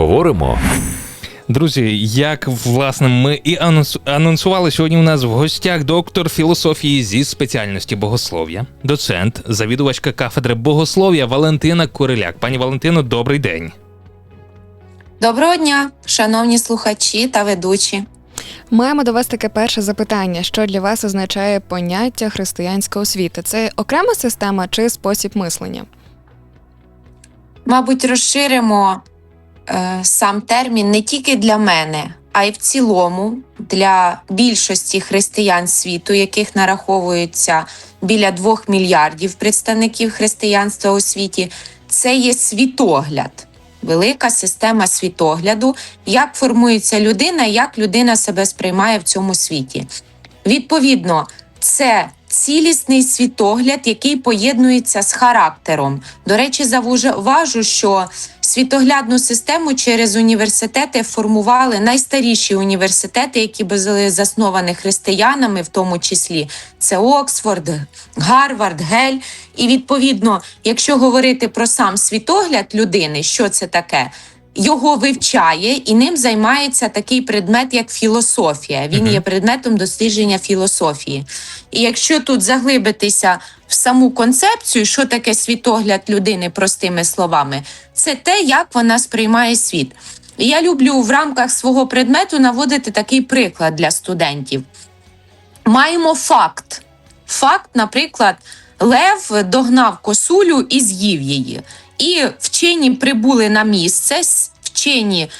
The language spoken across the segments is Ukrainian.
Поговоримо. Друзі, як власне ми і анонс- анонсували сьогодні. У нас в гостях доктор філософії зі спеціальності богослов'я, доцент, завідувачка кафедри богослов'я Валентина Куриляк. Пані Валентино, добрий день. Доброго дня, шановні слухачі та ведучі. Маємо до вас таке перше запитання: що для вас означає поняття християнська освіта? Це окрема система чи спосіб мислення? Мабуть, розширимо сам термін не тільки для мене, а й в цілому для більшості християн світу, яких нараховується біля двох мільярдів представників християнства у світі. Це є світогляд. Велика система світогляду, як формується людина, як людина себе сприймає в цьому світі. Відповідно, це цілісний світогляд, який поєднується з характером. До речі, заважу, що світоглядну систему через університети формували найстаріші університети, які були засновані християнами, в тому числі це Оксфорд, Гарвард, Гель. І відповідно, якщо говорити про сам світогляд людини, що це таке? Його вивчає і ним займається такий предмет, як філософія. Він є предметом дослідження філософії. І якщо тут заглибитися в саму концепцію, що таке світогляд людини простими словами, це те, як вона сприймає світ. І я люблю в рамках свого предмету наводити такий приклад для студентів. Маємо факт. Факт, наприклад, Лев догнав косулю і з'їв її. І вчені прибули на місце, вчені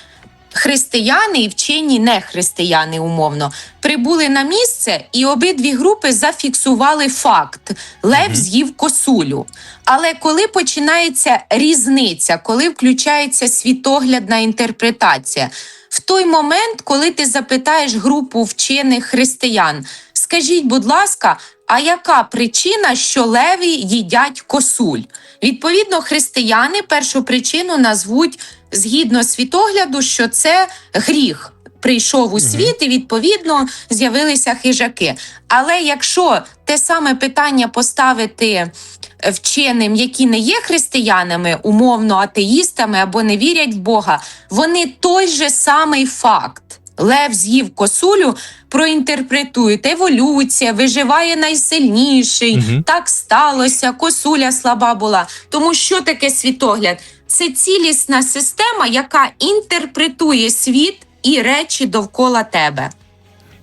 християни і вчені нехристияни, умовно, прибули на місце, і обидві групи зафіксували факт: Лев з'їв косулю. Але коли починається різниця, коли включається світоглядна інтерпретація, в той момент, коли ти запитаєш групу вчених християн, скажіть, будь ласка, а яка причина, що леві їдять косуль? Відповідно, християни першу причину назвуть згідно світогляду, що це гріх. Прийшов у світ і відповідно з'явилися хижаки. Але якщо те саме питання поставити вченим, які не є християнами, умовно атеїстами або не вірять в Бога, вони той же самий факт. Лев з'їв косулю, проінтерпретують еволюція, виживає найсильніший, Мгм. так сталося, косуля слаба була. Тому що таке світогляд? Це цілісна система, яка інтерпретує світ і речі довкола тебе.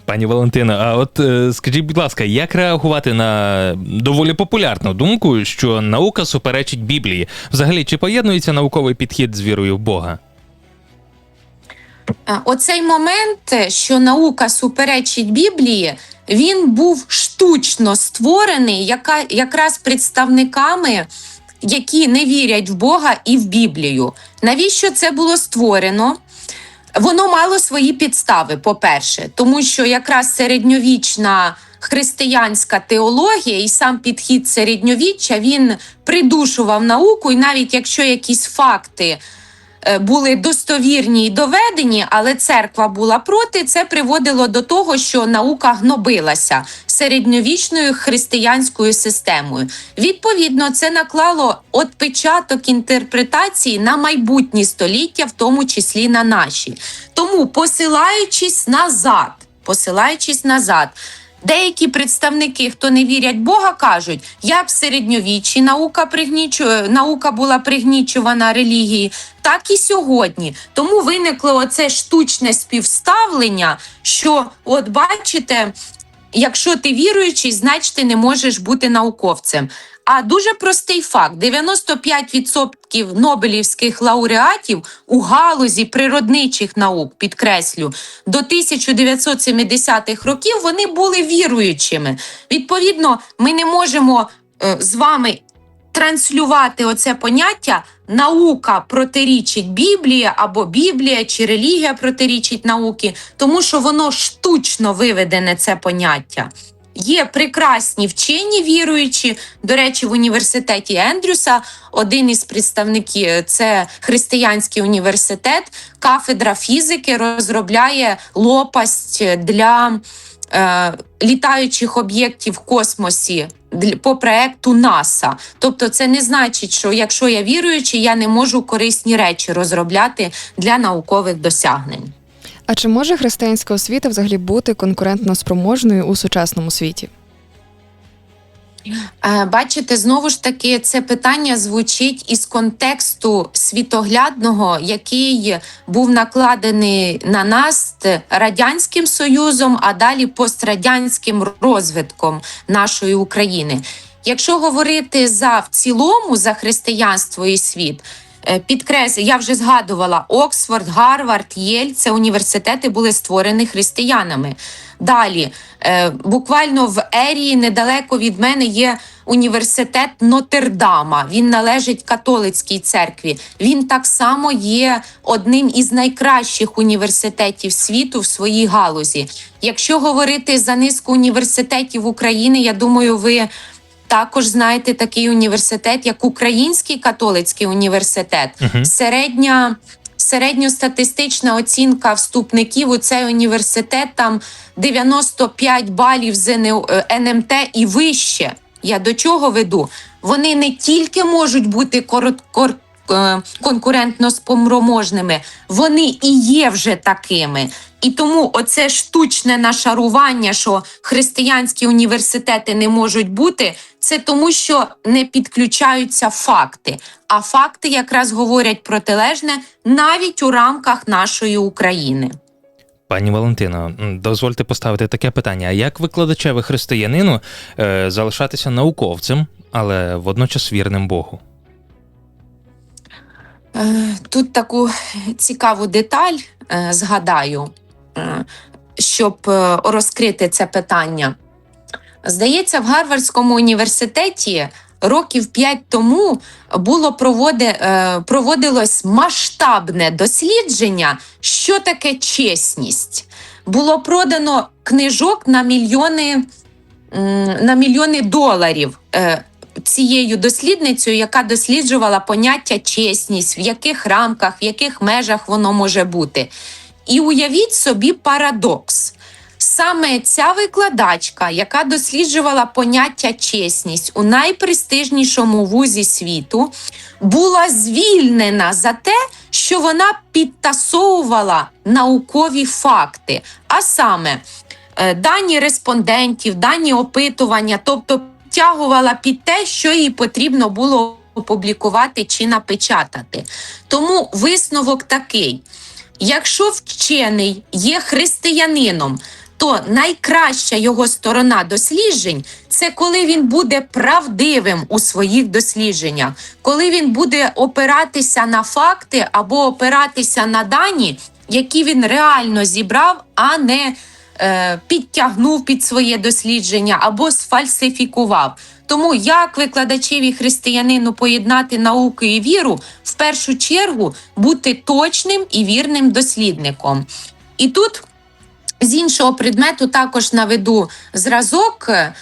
Пані Валентино, а от е, скажіть, будь ласка, як реагувати на доволі популярну думку, що наука суперечить Біблії? Взагалі, чи поєднується науковий підхід з вірою в Бога? Оцей момент, е, що наука суперечить Біблії, він був штучно створений яка, якраз представниками, які не вірять в Бога і в Біблію. Навіщо це було створено? Воно мало свої підстави, по-перше, тому що якраз середньовічна християнська теологія і сам підхід середньовіччя він придушував науку, і навіть якщо якісь факти були достовірні і доведені, але церква була проти, це приводило до того, що наука гнобилася середньовічною християнською системою. Відповідно, це наклало отпечаток інтерпретації на майбутні століття, в тому числі на наші. Тому, посилаючись назад, посилаючись назад. Деякі представники, хто не вірять Бога, кажуть, як в середньовіччі наука пригнічує, наука була пригнічувана релігії, так і сьогодні. Тому виникло оце штучне співставлення, що, от бачите, якщо ти віруючий, значить ти не можеш бути науковцем. А дуже простий факт: 95% нобелівських лауреатів у галузі природничих наук, підкреслю, до 1970-х років вони були віруючими. Відповідно, ми не можемо е, з вами транслювати оце поняття наука протирічить Біблії або Біблія чи релігія протирічить науки, тому що воно штучно виведене це поняття. Є прекрасні вчені віруючі. До речі, в університеті Ендрюса один із представників це християнський університет, кафедра фізики розробляє лопасть для е, літаючих об'єктів в космосі по проекту НАСА. Тобто, це не значить, що якщо я віруючий, я не можу корисні речі розробляти для наукових досягнень. А чи може християнська освіта взагалі бути конкурентно спроможною у сучасному світі? Е, Бачите, знову ж таки, це питання звучить із контексту світоглядного, який був накладений на нас радянським союзом, а далі пострадянським розвитком нашої України. Якщо говорити за в цілому за християнство і світ. Е, Підкреслю, я вже згадувала Оксфорд, Гарвард, Єль це університети були створені християнами. Далі, е, буквально в Ерії недалеко від мене є університет Нотердама. Він належить католицькій церкві. Він так само є одним із найкращих університетів світу в своїй галузі. Якщо говорити за низку університетів України, я думаю, ви. Також знаєте такий університет, як Український католицький університет. угу. Середня середньостатистична оцінка вступників у цей університет там 95 балів з е, НМТ і вище. Я до чого веду? Вони не тільки можуть бути корот, кор, е, конкурентно спроможними, вони і є вже такими. І тому оце штучне нашарування, що християнські університети не можуть бути, це тому, що не підключаються факти. А факти якраз говорять протилежне навіть у рамках нашої України. Пані Валентино, дозвольте поставити таке питання: як викладачеві християнину е, залишатися науковцем, але водночас вірним Богу? Е, Тут таку цікаву деталь е, згадаю, е, щоб розкрити це питання. Здається, в Гарвардському університеті років п'ять тому було проводи, проводилось масштабне дослідження, що таке чесність. Було продано книжок на мільйони, на мільйони доларів. Цією дослідницею, яка досліджувала поняття чесність, в яких рамках, в яких межах воно може бути. І уявіть собі парадокс. Саме ця викладачка, яка досліджувала поняття чесність у найпрестижнішому вузі світу, була звільнена за те, що вона підтасовувала наукові факти, а саме е, дані респондентів, дані опитування, тобто підтягувала під те, що їй потрібно було опублікувати чи напечатати. Тому висновок такий: якщо вчений є християнином, то найкраща його сторона досліджень це коли він буде правдивим у своїх дослідженнях, коли він буде опиратися на факти або опиратися на дані, які він реально зібрав, а не підтягнув під своє дослідження або сфальсифікував. Тому як викладачеві християнину поєднати науку і віру, в першу чергу бути точним і вірним дослідником. І тут з іншого предмету також наведу зразок. Е,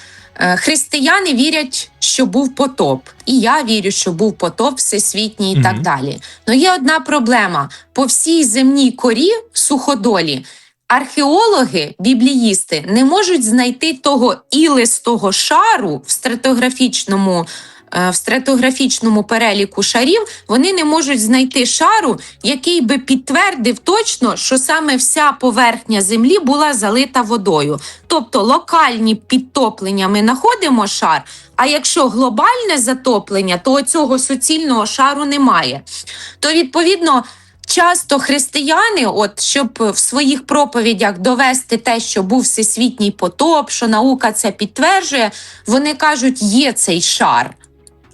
Християни вірять, що був потоп, і я вірю, що був потоп всесвітній і так Мгм. далі. Але є одна проблема: по всій земній корі суходолі археологи, бібліїсти не можуть знайти того ілистого шару в стратографічному. е, В стратографічному переліку шарів вони не можуть знайти шару, який би підтвердив точно, що саме вся поверхня землі була залита водою. Тобто локальні підтоплення ми знаходимо шар. А якщо глобальне затоплення, то цього суцільного шару немає. То відповідно. Часто християни, от щоб в своїх проповідях довести те, що був всесвітній потоп, що наука це підтверджує, вони кажуть, є цей шар.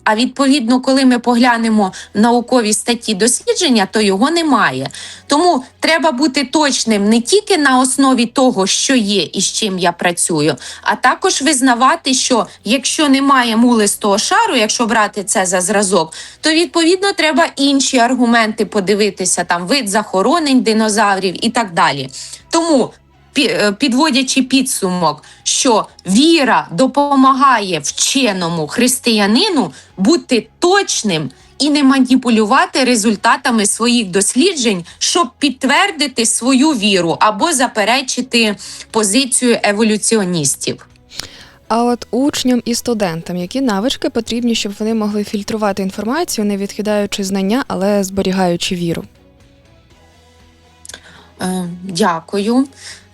А відповідно, коли ми поглянемо наукові статті дослідження, то його немає. Тому треба бути точним не тільки на основі того, що є і з чим я працюю, а також визнавати, що якщо немає мулистого шару, якщо брати це за зразок, то відповідно треба інші аргументи подивитися, там вид захоронень динозаврів і так далі. Тому підводячи підсумок, що віра допомагає вченому християнину бути точним і не маніпулювати результатами своїх досліджень, щоб підтвердити свою віру або заперечити позицію еволюціоністів. А от учням і студентам, які навички потрібні, щоб вони могли фільтрувати інформацію, не відкидаючи знання, але зберігаючи віру? Е, Дякую.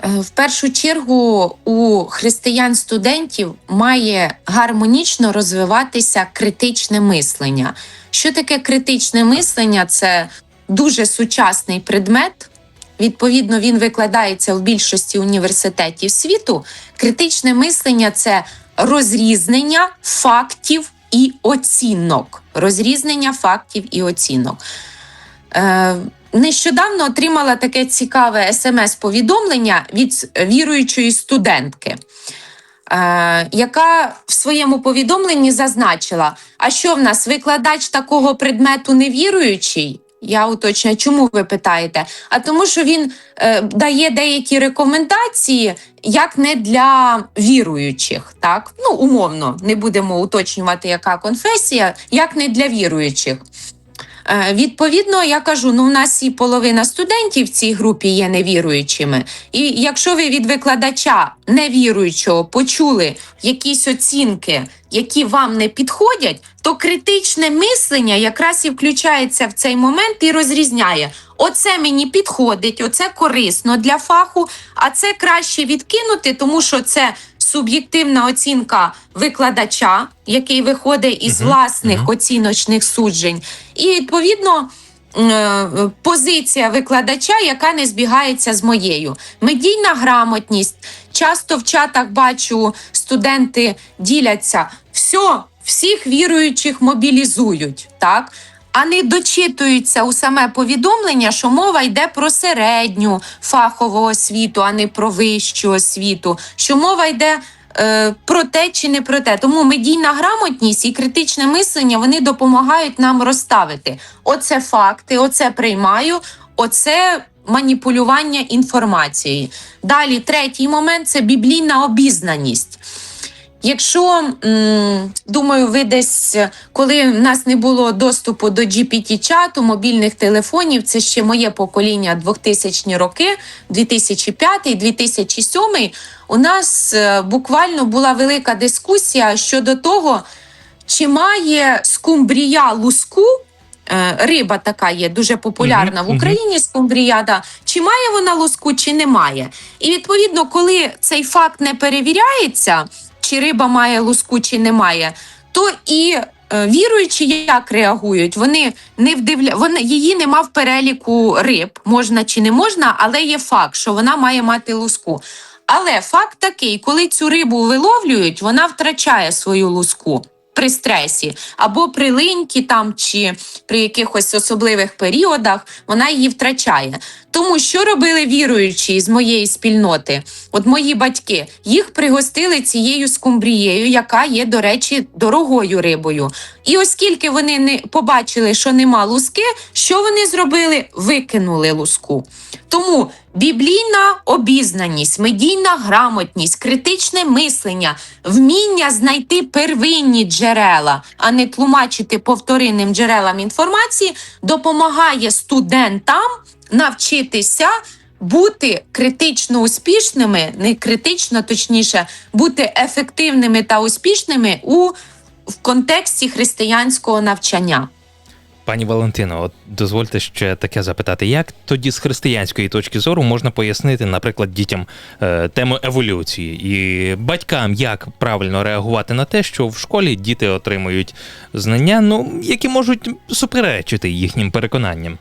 Е, В першу чергу у християн-студентів має гармонічно розвиватися критичне мислення. Що таке критичне мислення? Це дуже сучасний предмет. Відповідно, він викладається в більшості університетів світу. Критичне мислення це розрізнення фактів і оцінок. Розрізнення фактів і оцінок. Нещодавно отримала таке цікаве смс-повідомлення від віруючої студентки, е, яка в своєму повідомленні зазначила: а що в нас викладач такого предмету невіруючий? Я уточнюю, чому ви питаєте? А тому, що він е, дає деякі рекомендації, як не для віруючих, так ну умовно, не будемо уточнювати, яка конфесія, як не для віруючих. Е, Відповідно, я кажу: ну, у нас і половина студентів в цій групі є невіруючими. І якщо ви від викладача невіруючого почули якісь оцінки, які вам не підходять, то критичне мислення якраз і включається в цей момент і розрізняє. Оце мені підходить, оце корисно для фаху, а це краще відкинути, тому що це суб'єктивна оцінка викладача, який виходить із Мгм, власних мгм. оціночних суджень, і відповідно. е, Позиція викладача, яка не збігається з моєю. Медійна грамотність. Часто в чатах бачу, студенти діляться. Все, всіх віруючих мобілізують, так? А не дочитуються у саме повідомлення, що мова йде про середню фахову освіту, а не про вищу освіту. Що мова йде е, про те чи не про те. Тому медійна грамотність і критичне мислення вони допомагають нам розставити. Оце факти, оце приймаю, оце маніпулювання інформацією. Далі, третій момент це біблійна обізнаність. Якщо думаю, ви десь, коли в нас не було доступу до GPT-чату, мобільних телефонів, це ще моє покоління 2000 роки, 2005-2007, у нас е, буквально була велика дискусія щодо того, чи має скумбрія луску. е, Риба така є дуже популярна в Україні. Скумбрія, чи має вона луску, чи не має. І відповідно, коли цей факт не перевіряється, чи риба має луску, чи не має, то і е, віруючі як реагують, вони не вдивля... вони її нема в переліку риб, можна чи не можна, але є факт, що вона має мати луску. Але факт такий, коли цю рибу виловлюють, вона втрачає свою луску при стресі або при линьки там чи при якихось особливих періодах вона її втрачає. Тому що робили віруючі з моєї спільноти? От мої батьки їх пригостили цією скумбрією, яка є, до речі, дорогою рибою. І оскільки вони не побачили, що нема луски, що вони зробили? Викинули луску. Тому біблійна обізнаність, медійна грамотність, критичне мислення, вміння знайти первинні джерела, а не тлумачити повторинним джерелам інформації, допомагає студентам навчитися бути критично успішними, не критично, точніше, бути ефективними та успішними у в контексті християнського навчання. Пані Валентино, от дозвольте ще таке запитати: як тоді з християнської точки зору можна пояснити, наприклад, дітям е, тему еволюції і батькам, як правильно реагувати на те, що в школі діти отримують знання, ну які можуть суперечити їхнім переконанням?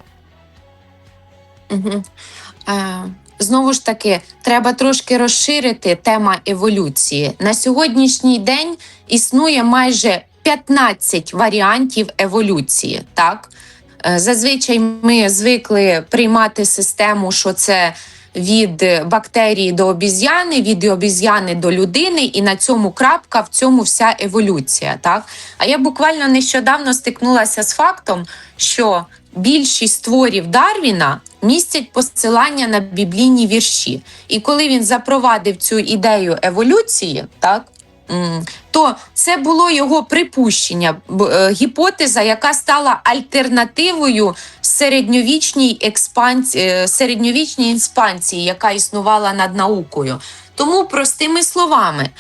Е, знову ж таки, треба трошки розширити тема еволюції. На сьогоднішній день існує майже 15 варіантів еволюції. Так? Е, зазвичай ми звикли приймати систему, що це. Від бактерії до обіз'яни, від обіз'яни до людини, і на цьому крапка, в цьому вся еволюція. Так? А я буквально нещодавно стикнулася з фактом, що більшість творів Дарвіна містять посилання на біблійні вірші. І коли він запровадив цю ідею еволюції, так то це було його припущення, е, гіпотеза, яка стала альтернативою середньовічній експансії, середньовічній експансії, яка існувала над наукою. Тому, простими словами,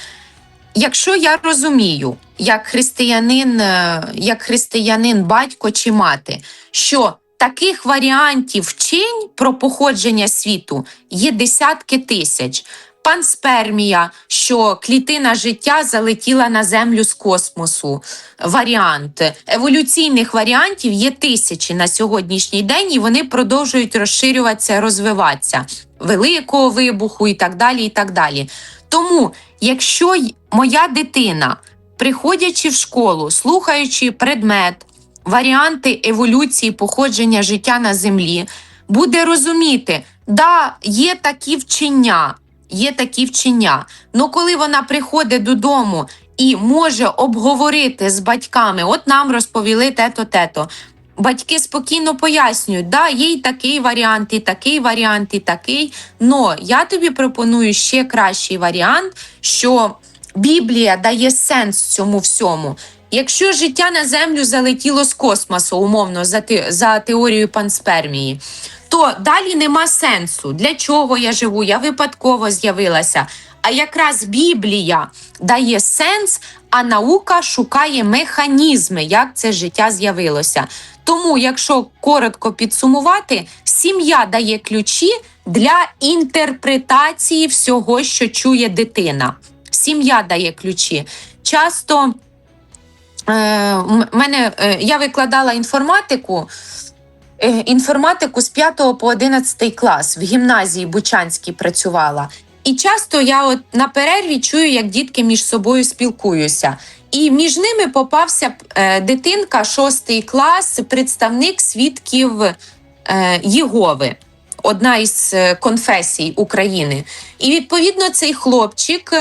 якщо я розумію, як християнин, е, як християнин, батько чи мати, що таких варіантів вчень про походження світу є десятки тисяч. Панспермія, що клітина життя залетіла на землю з космосу. Варіант еволюційних варіантів є тисячі на сьогоднішній день, і вони продовжують розширюватися, розвиватися великого вибуху і так далі. І так далі. Тому, якщо моя дитина, приходячи в школу, слухаючи предмет, варіанти еволюції походження життя на землі, буде розуміти, да, є такі вчення, є такі вчення. Ну коли вона приходить додому і може обговорити з батьками, от нам розповіли те-то, те-то. Батьки спокійно пояснюють, да, є і такий варіант, і такий варіант, і такий. Но я тобі пропоную ще кращий варіант, що Біблія дає сенс цьому всьому. Якщо життя на землю залетіло з космосу, умовно, за, те- за теорією панспермії, то далі нема сенсу. Для чого я живу? Я випадково з'явилася. А якраз Біблія дає сенс, а наука шукає механізми, як це життя з'явилося. Тому, якщо коротко підсумувати, сім'я дає ключі для інтерпретації всього, що чує дитина. Сім'я дає ключі. Часто е, мене, е, я викладала інформатику. е, Інформатику з 5 по 11 клас в гімназії Бучанській працювала. І часто я от на перерві чую, як дітки між собою спілкуються. І між ними попався е, дитинка, 6 клас, представник свідків е, Єгови, одна із конфесій України. І відповідно цей хлопчик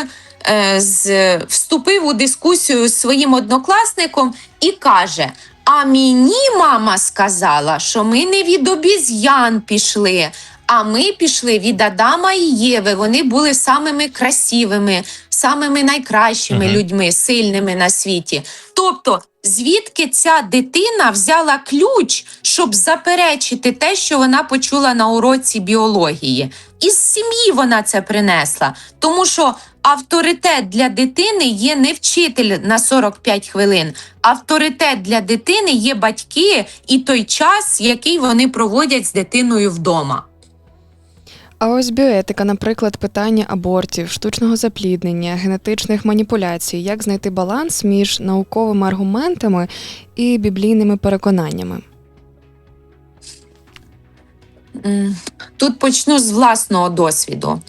з, вступив у дискусію з своїм однокласником і каже: А мені мама сказала, що ми не від обіз'ян пішли. А ми пішли від Адама і Єви. Вони були самими красивими, самими найкращими Мгм. людьми, сильними на світі. Тобто, звідки ця дитина взяла ключ, щоб заперечити те, що вона почула на уроці біології? Із сім'ї вона це принесла, тому що авторитет для дитини є не вчитель на 45 хвилин. Авторитет для дитини є батьки і той час, який вони проводять з дитиною вдома. А ось біоетика, наприклад, питання абортів, штучного запліднення, генетичних маніпуляцій, як знайти баланс між науковими аргументами і біблійними переконаннями. Тут почну з власного досвіду.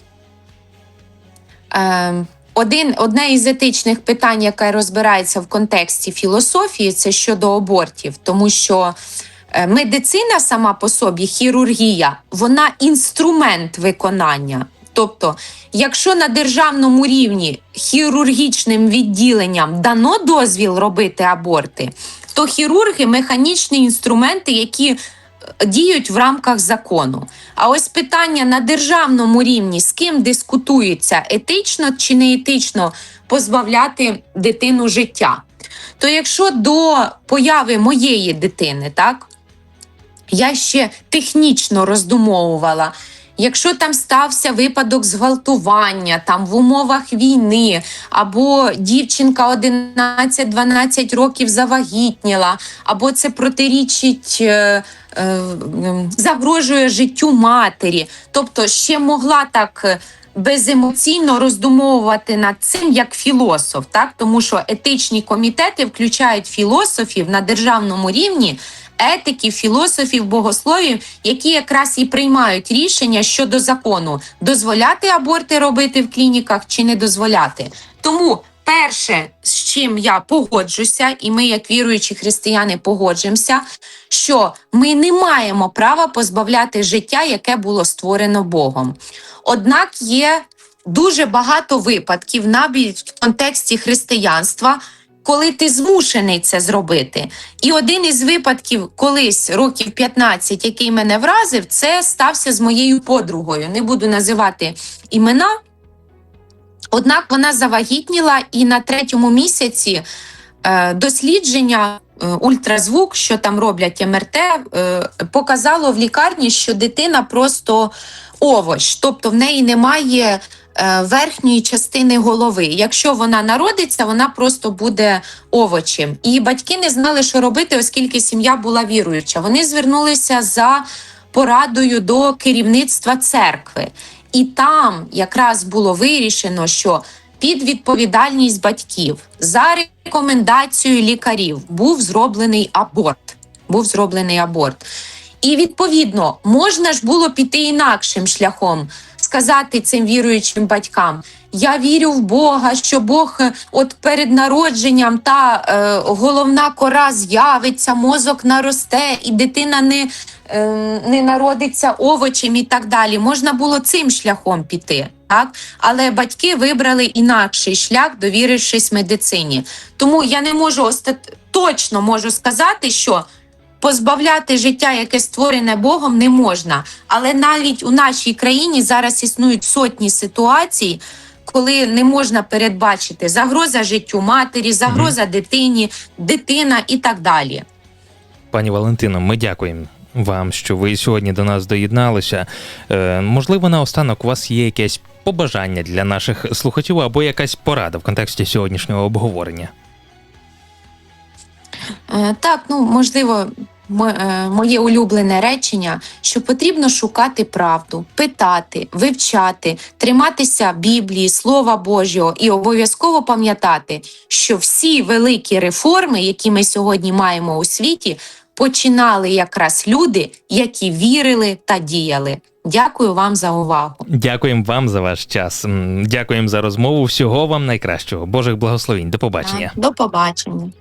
Ем, Один, одне із етичних питань, яке розбирається в контексті філософії, це щодо абортів, тому що медицина сама по собі, хірургія, вона інструмент виконання. Тобто, якщо на державному рівні хірургічним відділенням дано дозвіл робити аборти, то хірурги механічні інструменти, які е, діють в рамках закону. А ось питання на державному рівні, з ким дискутується, етично чи не етично позбавляти дитину життя. То якщо до появи моєї дитини, так, я ще технічно роздумовувала. Якщо там стався випадок зґвалтування, там в умовах війни, або дівчинка 11-12 років завагітніла, або це протирічить, е, е, загрожує життю матері. Тобто ще могла так е, беземоційно роздумовувати над цим як філософ, так тому що етичні комітети включають філософів на державному рівні. Етиків, філософів, богословів, які якраз і приймають рішення щодо закону дозволяти аборти робити в клініках чи не дозволяти. Тому перше, з чим я погоджуся, і ми, як віруючі християни, погоджуємося, що ми не маємо права позбавляти життя, яке було створено Богом. Однак є дуже багато випадків, навіть в контексті християнства, коли ти змушений це зробити. І один із випадків, колись років 15, який мене вразив, це стався з моєю подругою. Не буду називати імена. Однак вона завагітніла і на третьому місяці е, дослідження е, ультразвук, що там роблять МРТ, е, показало в лікарні, що дитина просто овощ, тобто в неї немає верхньої частини голови. Якщо вона народиться, вона просто буде овочем. І батьки не знали, що робити, оскільки сім'я була віруюча. Вони звернулися за порадою до керівництва церкви. І там якраз було вирішено, що під відповідальність батьків за рекомендацією лікарів був зроблений аборт. Був зроблений аборт. І відповідно можна ж було піти інакшим шляхом, сказати цим віруючим батькам: я вірю в Бога, що Бог е, от перед народженням та е, головна кора з'явиться, мозок наросте, і дитина не, е, не народиться овочем і так далі. Можна було цим шляхом піти. Так, але батьки вибрали інакший шлях, довірившись медицині. Тому я не можу остат... точно можу сказати, що позбавляти життя, яке створене Богом, не можна. Але навіть у нашій країні зараз існують сотні ситуацій, коли не можна передбачити загроза життю матері, загроза дитині, дитина і так далі. Пані Валентино, ми дякуємо вам, що ви сьогодні до нас доєдналися. Е, можливо, наостанок у вас є якесь побажання для наших слухачів або якась порада в контексті сьогоднішнього обговорення. Е, Так, ну можливо, е, моє улюблене речення, що потрібно шукати правду, питати, вивчати, триматися Біблії, Слова Божого і обов'язково пам'ятати, що всі великі реформи, які ми сьогодні маємо у світі, починали якраз люди, які вірили та діяли. Дякую вам за увагу. Дякуємо вам за ваш час. Дякуємо за розмову. Всього вам найкращого. Божих благословінь. До побачення. До побачення.